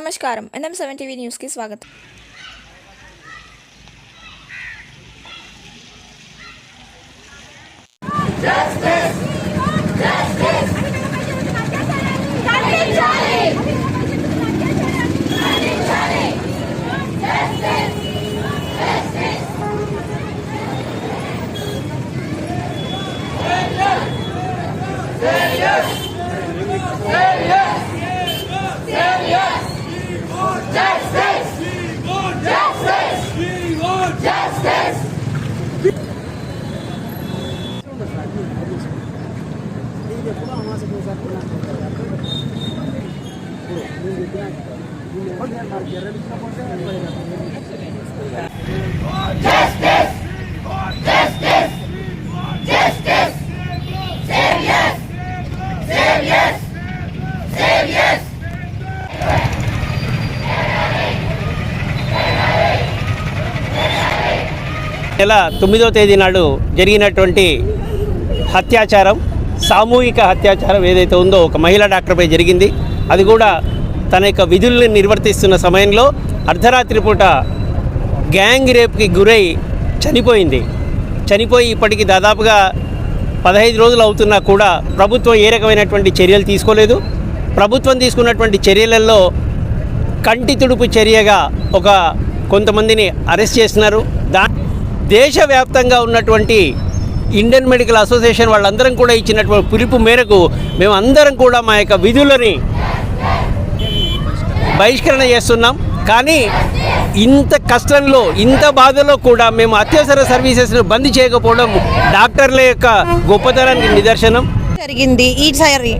నమస్కారం NM seven TV న్యూస్కి స్వాగతం నెల తొమ్మిదో తేదీ నాడు జరిగినటువంటి అత్యాచారం సామూహిక అత్యాచారం ఏదైతే ఉందో ఒక మహిళా డాక్టర్పై జరిగింది. అది కూడా తన యొక్క విధుల్ని నిర్వర్తిస్తున్న సమయంలో అర్ధరాత్రి పూట గ్యాంగ్ రేప్కి గురై చనిపోయింది. చనిపోయి ఇప్పటికి దాదాపుగా పదహైదు రోజులు అవుతున్నా కూడా ప్రభుత్వం ఏ రకమైనటువంటి చర్యలు తీసుకోలేదు. ప్రభుత్వం తీసుకున్నటువంటి చర్యలలో కంటి తుడుపు చర్యగా ఒక కొంతమందిని అరెస్ట్ చేస్తున్నారు. దా దేశవ్యాప్తంగా ఉన్నటువంటి ఇండియన్ మెడికల్ అసోసియేషన్ వాళ్ళందరం కూడా ఇచ్చినటువంటి పిలుపు మేరకు మేము అందరం కూడా మా యొక్క విధులని బహిష్కరణ చేస్తున్నాం. కానీ ఇంత కష్టంలో ఇంత బాధలో కూడా మేము అత్యవసర సర్వీసెస్ను బంద్ చేయకపోవడం డాక్టర్ల యొక్క గొప్పతనానికి నిదర్శనం. జరిగింది ఈసారి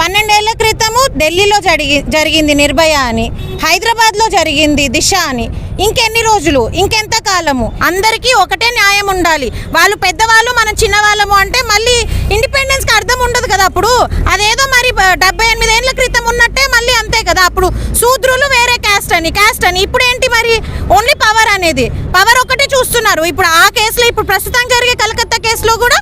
పన్నెండేళ్ళ క్రితము ఢిల్లీలో జరిగి జరిగింది నిర్భయ అని హైదరాబాద్లో జరిగింది దిశ అని. ఇంకెన్ని రోజులు ఇంకెంత కాలము? అందరికీ ఒకటే న్యాయం ఉండాలి. వాళ్ళు పెద్దవాళ్ళు మనం చిన్నవాళ్ళము అంటే మళ్ళీ ఇండిపెండెన్స్కి అర్థం ఉండదు కదా అప్పుడు. అదేదో మరి డెబ్బై ఎనిమిది ఏళ్ళ క్రితం ఉన్నట్టు కదా అప్పుడు శూద్రులు వేరే క్యాస్ట్ అని క్యాస్ట్ అని. ఇప్పుడు ఏంటి మరి? ఓన్లీ పవర్ అనేది. పవర్ ఒకటే చూస్తున్నారు. ఇప్పుడు ఆ కేసులో ఇప్పుడు ప్రస్తుతం జరిగే కలకత్తా కేసులో కూడా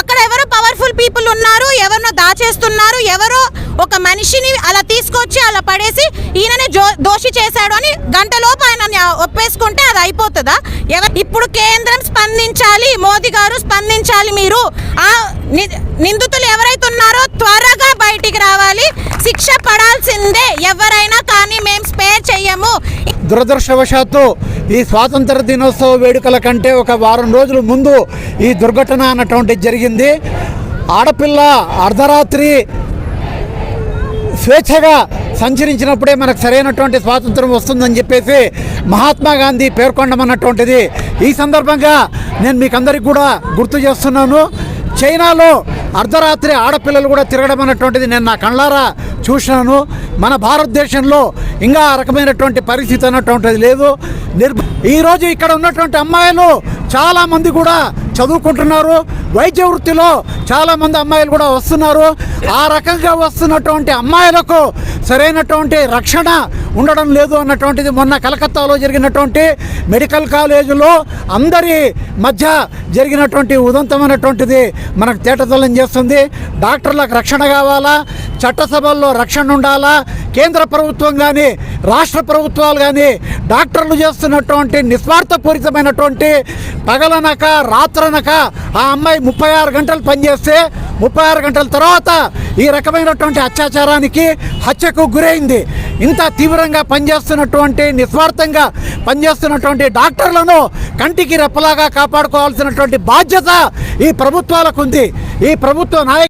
అక్కడ ఎవరో పవర్ఫుల్ పీపుల్ ఉన్నారు ఎవరినో దాచేస్తున్నారు ఎవరో ఒక మనిషిని అలా తీసుకొచ్చి అలా పడేసి ఈయననే దోషి చేశాడు అని గంటలోపు ఆయన ఒప్పేసుకుంటే అది అయిపోతుందా? ఎవ ఇప్పుడు కేంద్రం స్పందించాలి మోదీ గారు స్పందించాలి మీరు. ఆ నిందితులు ఎవరైతే ఉన్నారో త్వరగా బయటికి రావాలి. శిక్ష పడాల్సిందే. ఎవరైనా కానీ మేము స్పేర్ చెయ్యము. దురదృష్టవశాత్తు ఈ స్వాతంత్ర దినోత్సవ వేడుకల కంటే ఒక వారం రోజుల ముందు ఈ దుర్ఘటన అన్నటువంటిది జరిగింది. ఆడపిల్ల అర్ధరాత్రి స్వేచ్ఛగా సంచరించినప్పుడే మనకు సరైనటువంటి స్వాతంత్రం వస్తుందని చెప్పేసి మహాత్మా గాంధీ పేర్కొనమన్నటువంటిది ఈ సందర్భంగా నేను మీకు అందరికి కూడా గుర్తు చేస్తున్నాను. చైనాలో అర్ధరాత్రి ఆడపిల్లలు కూడా తిరగడం అన్నటువంటిది నేను నా కళ్ళారా చూసినాను మన భారతదేశంలో ఇంకా ఆ రకమైనటువంటి పరిస్థితి అన్నటువంటిది లేదు. నిర్భ ఈరోజు ఇక్కడ ఉన్నటువంటి అమ్మాయిలు చాలామంది కూడా చదువుకుంటున్నారు. వైద్య వృత్తిలో చాలామంది అమ్మాయిలు కూడా వస్తున్నారు. ఆ రకంగా వస్తున్నటువంటి అమ్మాయిలకు సరైనటువంటి రక్షణ ఉండడం లేదు అన్నటువంటిది మొన్న కలకత్తాలో జరిగినటువంటి మెడికల్ కాలేజీలో అందరి మధ్య జరిగినటువంటి ఉదంతమైనటువంటిది మనకు తేటతల్లం చేస్తుంది. డాక్టర్లకు రక్షణ కావాలా? చట్టసభల్లో రక్షణ ఉండాలా? కేంద్ర ప్రభుత్వం కానీ రాష్ట్ర ప్రభుత్వాలు కానీ డాక్టర్లు చేస్తున్నటువంటి నిస్వార్థపూరితమైనటువంటి పగలనక రాత్రనక ఆ అమ్మాయి ముప్పై ఆరు గంటలు పనిచేస్తే ముప్పై ఆరు గంటల తర్వాత ఈ రకమైనటువంటి అత్యాచారానికి హత్యకు గురైంది. ఇంత తీవ్రంగా పనిచేస్తున్నటువంటి నిస్వార్థంగా పనిచేస్తున్నటువంటి డాక్టర్లను కంటికి రెప్పలాగా కాపాడుకోవాల్సినటువంటి బాధ్యత ఈ ప్రభుత్వాలకు ఉంది. ఈ ప్రభుత్వ నాయకులు